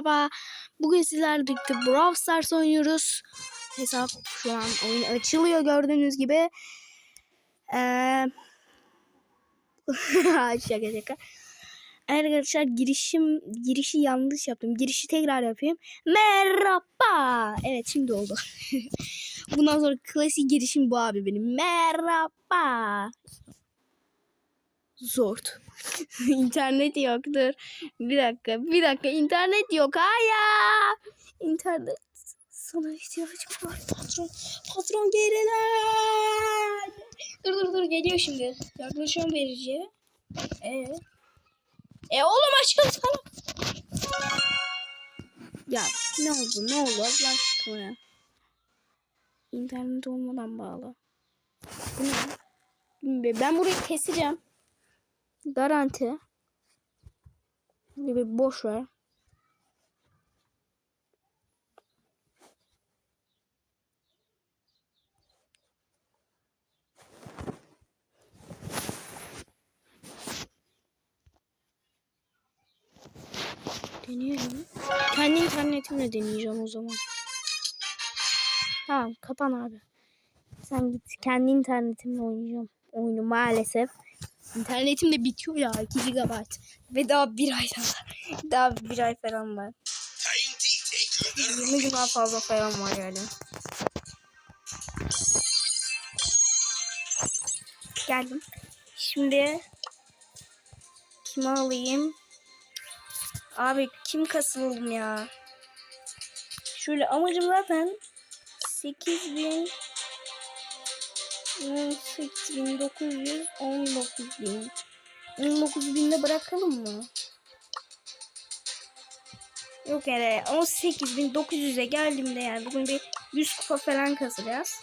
merhaba. Bugün sizlerle birlikte Brawl Stars oynuyoruz. Hesap şu an oyun açılıyor gördüğünüz gibi. Ee... şaka şaka. Arkadaşlar girişim girişi yanlış yaptım. Girişi tekrar yapayım. Merhaba. Evet şimdi oldu. Bundan sonra klasik girişim bu abi benim. Merhaba. Zor. İnternet yoktur. Bir dakika, bir dakika. internet yok. Hayır. İnternet. Sana ihtiyacım var patron. Patron geriler. Dur dur dur geliyor şimdi. Yaklaşıyorum vericiye. Ee? E oğlum açılsana. Ya ne oldu ne oldu Allah aşkına. İnternet olmadan bağlı. Ben burayı keseceğim. Garanti. Bir boş ver. Deneyelim. Kendi internetimle deneyeceğim o zaman. Tamam kapan abi. Sen git kendi internetimle oynayacağım. Oyunu maalesef. İnternetim de bitiyor ya 2 GB. Ve daha bir ay daha. Daha bir ay falan var. 20 günden fazla falan var yani. Geldim. Şimdi kimi alayım? Abi kim kasılalım ya? Şöyle amacım zaten 8000 8900 19000 19000'de bırakalım mı? Yok yani 18900'e geldiğimde yani bugün bir 100 kupa falan kasacağız.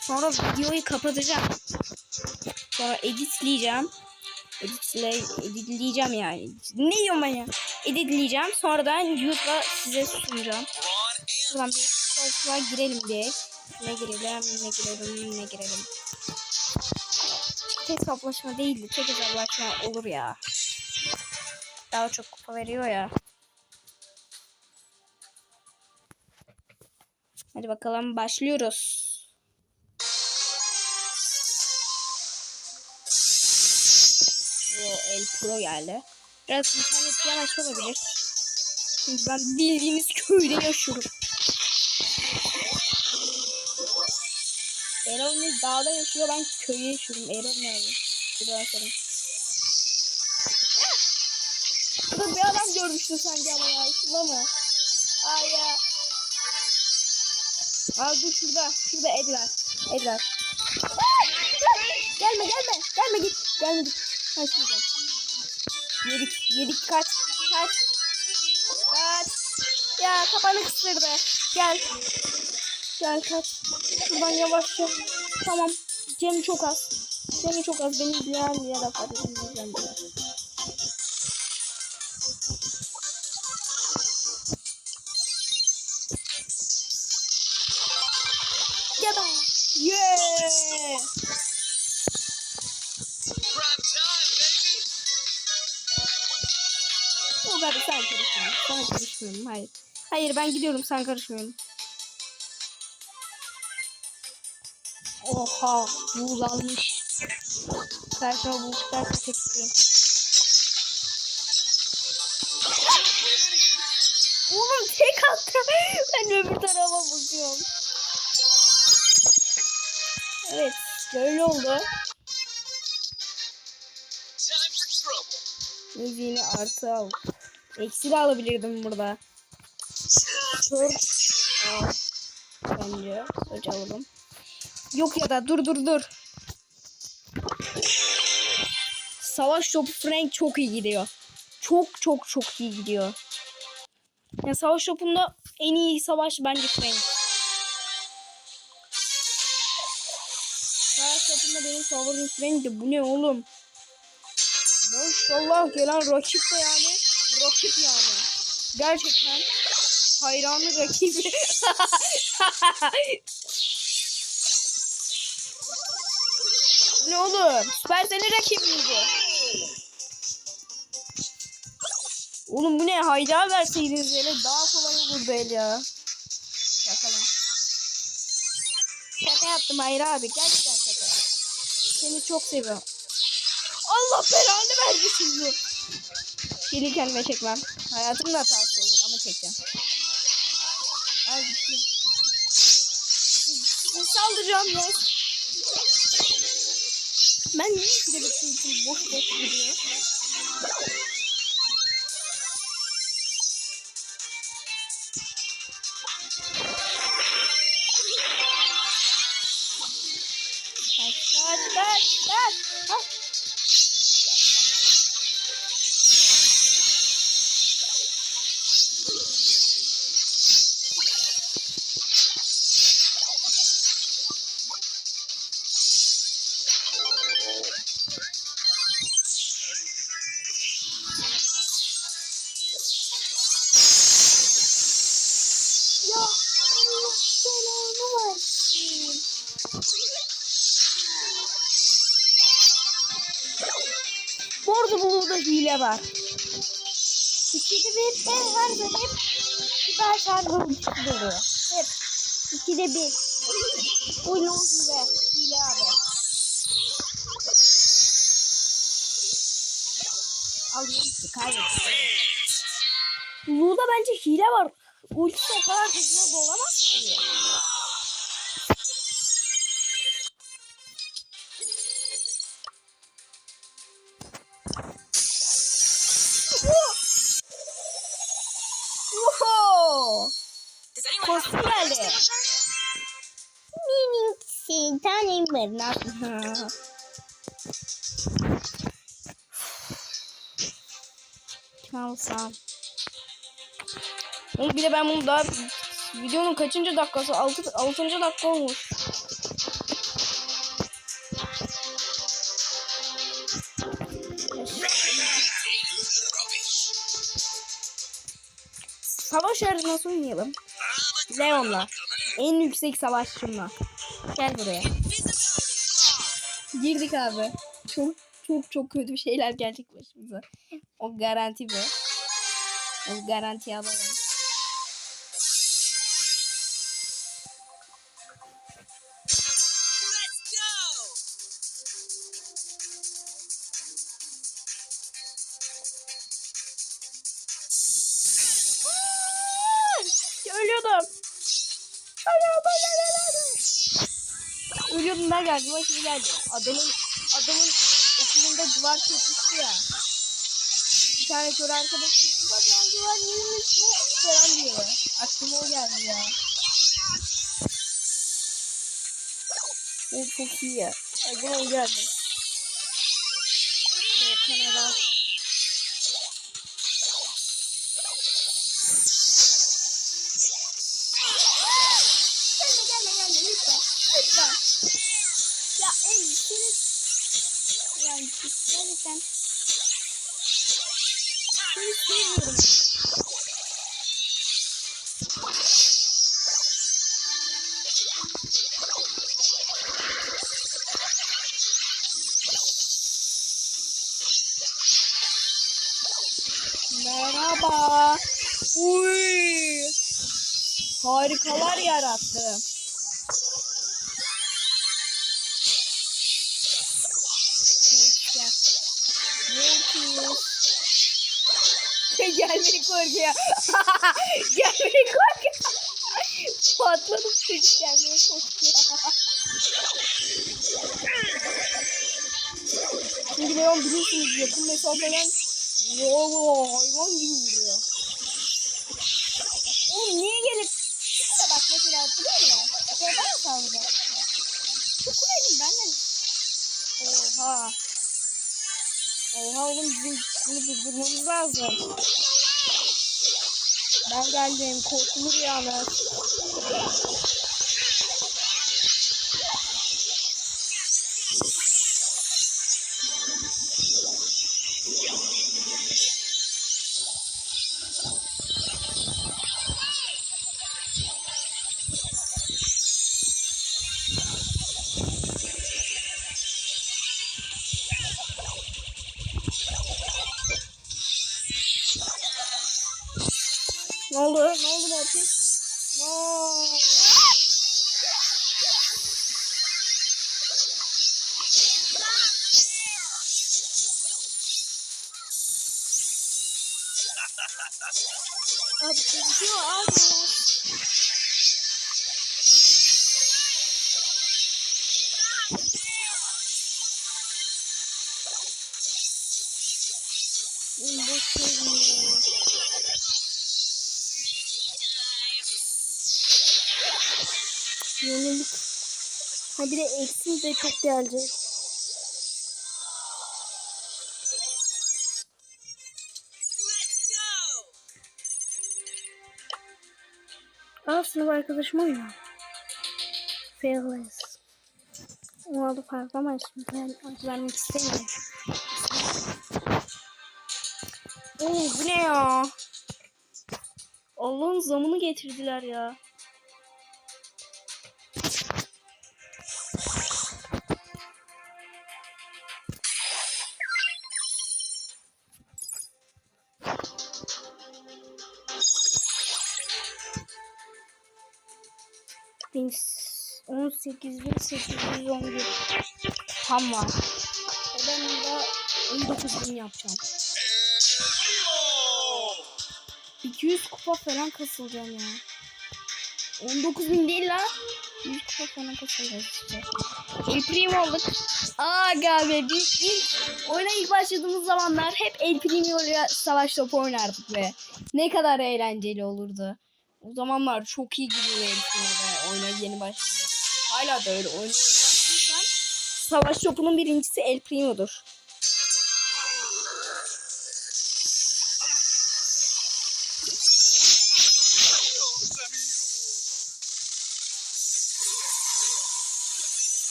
Sonra videoyu kapatacağım. Sonra editleyeceğim. Editle, editleyeceğim yani. Ne diyorum ben ya? Editleyeceğim. Sonradan YouTube'a size sunacağım. Buradan bir koltuğa girelim diye. Ne girelim, ne girelim, ne girelim. Tek hesaplaşma değildi. Tek hesaplaşma olur ya. Daha çok kupa veriyor ya. Hadi bakalım başlıyoruz. O El Pro geldi. Biraz internet yavaş olabilir. Ben bildiğiniz köyde yaşıyorum. Erol ne dağda yaşıyor ben köyde yaşıyorum. Erol nerede? Bir daha sorayım. Burada bir adam görmüştüm sanki ama ya. Şurada mı? Ay ya. Aa dur şurada. Şurada Edgar. Edgar. gelme gelme. Gelme git. Gelme git. Şimdi gel. Yedik. Yedik kaç. Kaç. Kaç. Ya kafanı kısırdı. Gel. Gel kaç. Şuradan yavaşça. Tamam. Cem çok az. Cem çok az. Beni bilen edilmeyeceğim. Ya da. Yeah. O kadar sen karışmıyorsun. Sen karışmıyorum. Hayır. Hayır ben gidiyorum sen karışmıyorum. Oha buğulanmış. Karşıma bu çıkarsa çekeyim. Oğlum tek attı. Ben öbür tarafa bakıyorum. Evet böyle oldu. Müziğini artı al. Eksi de alabilirdim burada. Dört. Bence. Söz alalım. Yok ya da dur dur dur. Savaş topu Frank çok iyi gidiyor. Çok çok çok iyi gidiyor. Ya savaş topunda en iyi savaş bence Frank. Savaş topunda benim favorim Frank de bu ne oğlum? Maşallah gelen rakip de yani rakip yani. Gerçekten hayranlı rakibi. ne oğlum? Süper senin rakibin bu. Oğlum bu ne? Hayda verseydiniz ele daha kolay olurdu el ya. Bakalım. Şaka yaptım Hayır abi. Gerçekten şaka. Seni çok seviyorum. Allah belanı vermesin bu. Geri kendime çekmem. Hayatımın hatası olur ama çekeceğim. Al gitti. Saldıracağım ya. Ben niye bir için boş boş gidiyor? Bu arada burada hile var. İkide bir ben her gün hep süper şarjı ultisi oluyor. Hep. İkide bir. Oyun hile. Hile abi. Al gitti kaybettim. Lu'da bence hile var. Ultisi o kadar hızlı dolamaz Wow! Kostüm geldi. Minik tanem var. Çalsam. Oğlum bir de ben bunu daha videonun kaçıncı dakikası? 6. 6. dakika olmuş. Savaş arenası oynayalım. Leon'la. En yüksek savaşçımla. Gel buraya. Girdik abi. Çok çok çok kötü şeyler gelecek başımıza. O garanti be. O garanti alalım. Bak şimdi geldi. Adamın adamın okulunda duvar çökmüştü ya. Bir tane kör arkadaş çıktı. Bak lan duvar neymiş ne falan diyor. Aklıma o geldi ya. O çok iyi ya. Aklıma o geldi. Kanada. Seni seviyorum. Merhaba. Uy. Harikalar yarattı. Mortis. Gelmeyi korkuyor. gelmeyi korkuyor. Patladım çocuk gelmeyi korkuyor. Çünkü Leon biliyorsunuz yakın mesafeden Wow, hayvan gibi vuruyor. Oğlum niye gelip şurada bak mesela hatırlıyor musun? Şurada mı saldıracak? Şu kulenin benden... Oha. Oha oğlum bizim bunu durdurmamız lazım. Ben geldim. Korkulu rüyalar. Abi gidiyor abi. Yenilik. Ha bir de eksi de çok gelecek. Aa sınıf arkadaşım oynuyor. Fearless. O adı farklı ama şimdi ben adı vermek istemiyorum. Oo bu ne ya? Allah'ın zamını getirdiler ya. 18.811 tam var. E Ben de 19.000 yapacağım. 200 kupa falan kasılacağım ya. 19.000 değil la. 100 kupa falan kasılacağız işte. El Primo olduk. Aga be biz ilk oyuna ilk başladığımız zamanlar hep El Primo ile savaş topu oynardık be. Ne kadar eğlenceli olurdu. O zamanlar çok iyi gidiyor El Primo'da oyuna yeni başladı. Hala da öyle oyun oynarsan savaş topunun birincisi El Primo'dur.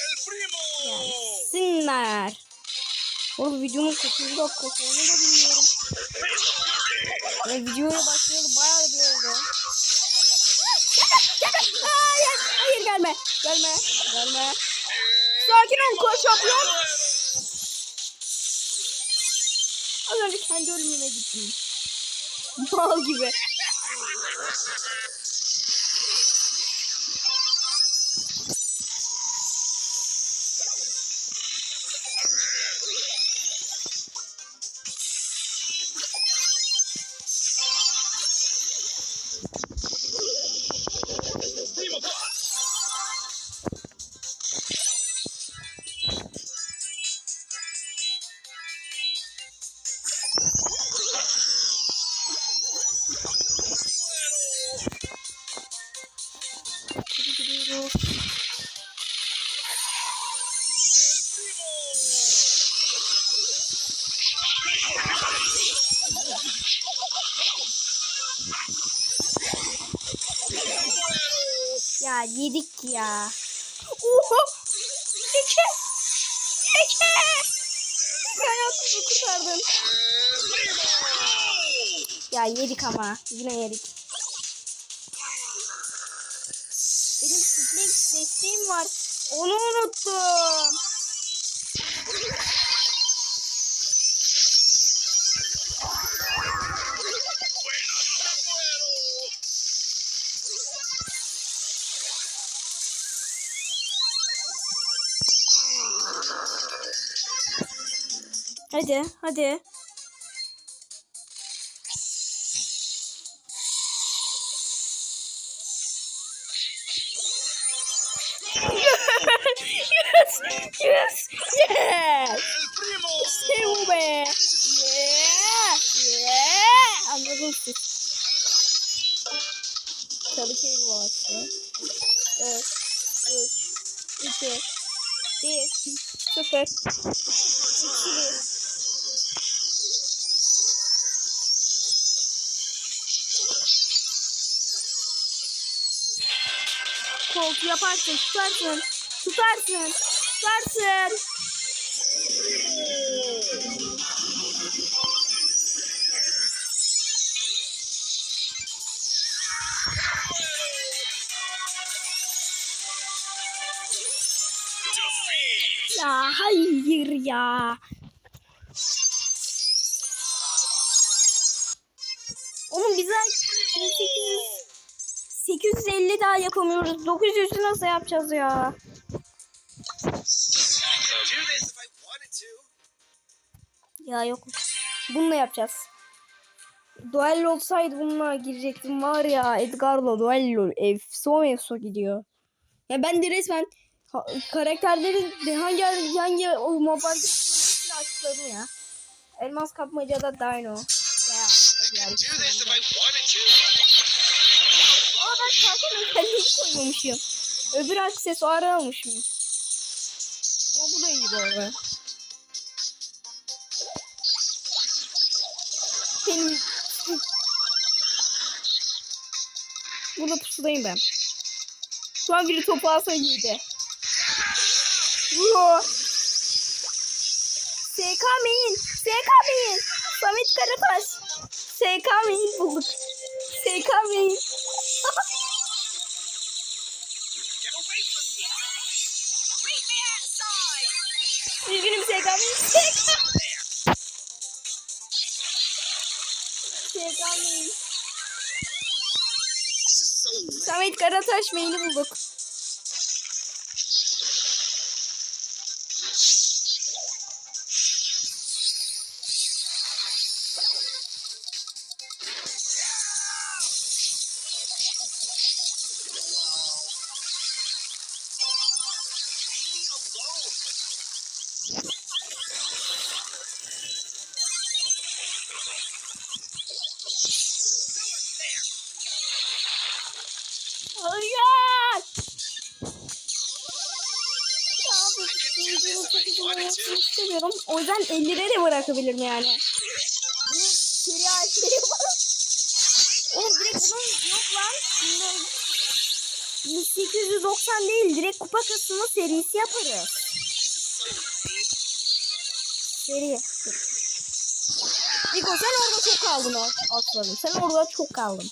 El primo. Gelsinler. Oğlum videonun kaçıncı dakikası onu da bilmiyorum. Ve videoya başlayalı gelme. Gelme, gelme. Sakin ol koş şampiyon. Az önce kendi ölümüme gittim. Mal gibi. Hayatımı kurtardın. Ya yedik ama. Yine yedik. Benim desteğim var. Onu unuttum. Hadi, hadi. yes, yes, yes. İşte bu be. Yeah, yeah. Anladın siz. Tabii ki bu aslında. Evet. 3, 2, 1, 0, 2, 1. Koltu yaparsın, tutarsın, tutarsın, tutarsın. Ya hayır ya. Oğlum bize 1800 850 daha yapamıyoruz. 900'ü nasıl yapacağız ya? Ya yok. Bununla yapacağız. Duello olsaydı bununla girecektim var ya Edgar'la Duello efso efso gidiyor. Ya ben de resmen karakterlerin de hangi hangi o mobile açıkladım ya. Elmas kapmacada Dino. Ya, Do this ben kalkan özelliği koymamışım. Öbür aksesuarı almışım. Ama bu da iyi bu arada. Benim... Burada pusudayım ben. Şu an biri topu alsa iyiydi. Vuh! SK main! SK main! Samet Karataş! SK main bulduk. SK main! Üzgünüm SK main! SK! SK main! This is so lame. Samet Karataş main'i bulduk. Hayır! Ya bu videonun çok uzun olmasını istemiyorum. O yüzden 50 lira de bırakabilirim yani. Seri yapalım. Oğlum direkt bunun yok lan. Şimdi 1890 değil direkt kupa kasılma serisi yaparız. Seri. Niko sen orada çok kaldın aslanım. Sen orada çok kaldın.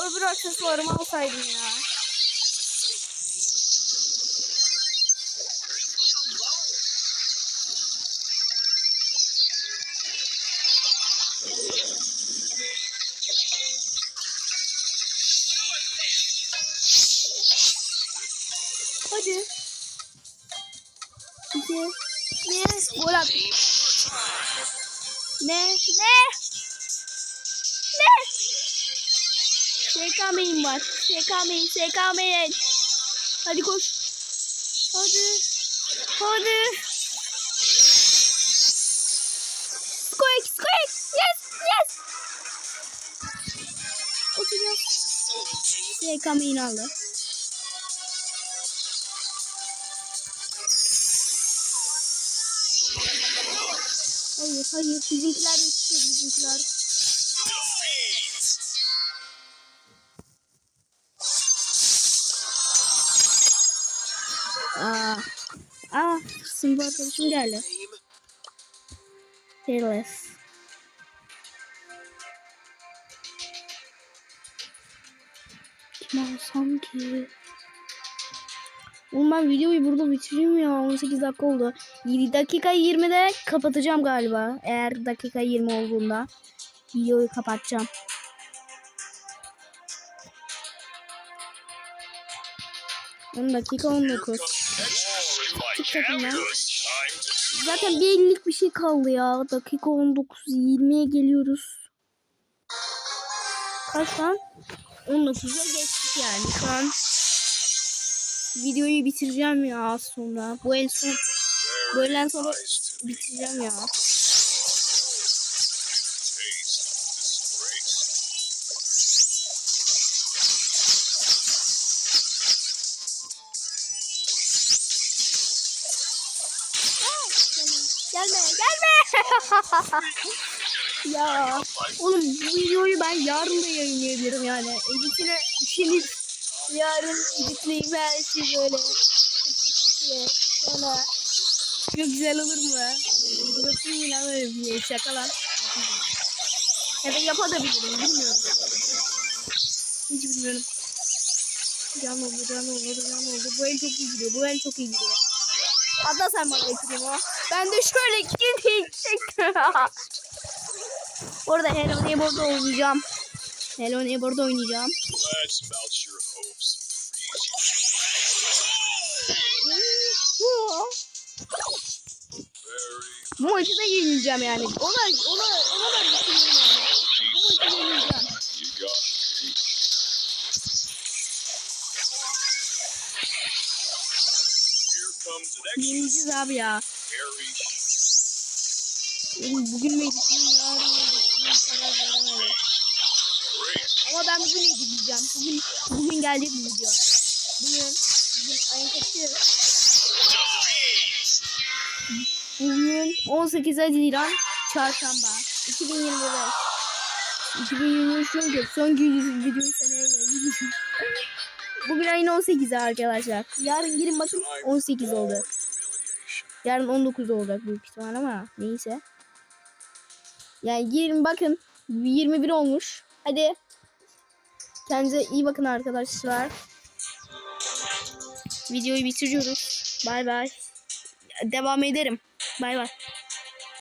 Öbür aksesuarımı alsaydım ya. SKM'in, SKM'in. Hadi koş. Hadi. Hadi. Squeak, squeak. Yes, yes. Oturuyor. SKM'in aldı. Hayır, hayır. Bizimkiler yetişiyor, bizimkiler. Aa, sınıf arkadaşım geldi. Fearless. Kim alsam ki? Oğlum ben videoyu burada bitireyim ya. 18 dakika oldu. 7 dakika 20'de kapatacağım galiba. Eğer dakika 20 olduğunda videoyu kapatacağım. On dakika 19. Takım ya. Zaten bir ellilik bir şey kaldı ya. Dakika 19 20'ye geliyoruz. Kaç lan? 19'a geçtik yani şu an. Videoyu bitireceğim ya az sonra. Bu el son. Elden sonra bitireceğim ya. ya oğlum bu videoyu ben yarın da yayınlayabilirim yani. Editine üşenip yarın editleyip her şey böyle. Sonra çok güzel olur mu? Yapayım lan öyle bir şey? Şaka lan. Ya da yapabilirim bilmiyorum. Hiç bilmiyorum. Can oldu, can oldu, can oldu. Bu el çok iyi gidiyor, bu el çok iyi gidiyor. Atla sen bana ekledim o. Ben de şöyle gideyim. Orada Hello Neighbor'da oynayacağım. Hello Neighbor'da oynayacağım. Bu maçı da yenileceğim yani. Ona ona ona da düşünüyorum yani. Bu maçı yenileceğim. Yenileceğiz abi ya. Benim bugün mü yarın mı. Ama ben bugün editleyeceğim. Bugün bugün gelecek bu video. Bugün bugün ayın kaçı? Bugün 18 Haziran Çarşamba 2025. 2023 çünkü son gün videoyu seneye yayınlayacağım. Bugün ayın 18'i arkadaşlar. Yarın girin bakın 18 oldu. Yarın 19 olacak büyük ihtimal ama neyse. Yani girin bakın 21 olmuş. Hadi. Kendinize iyi bakın arkadaşlar. Videoyu bitiriyoruz. Bay bay. Devam ederim. Bay bay.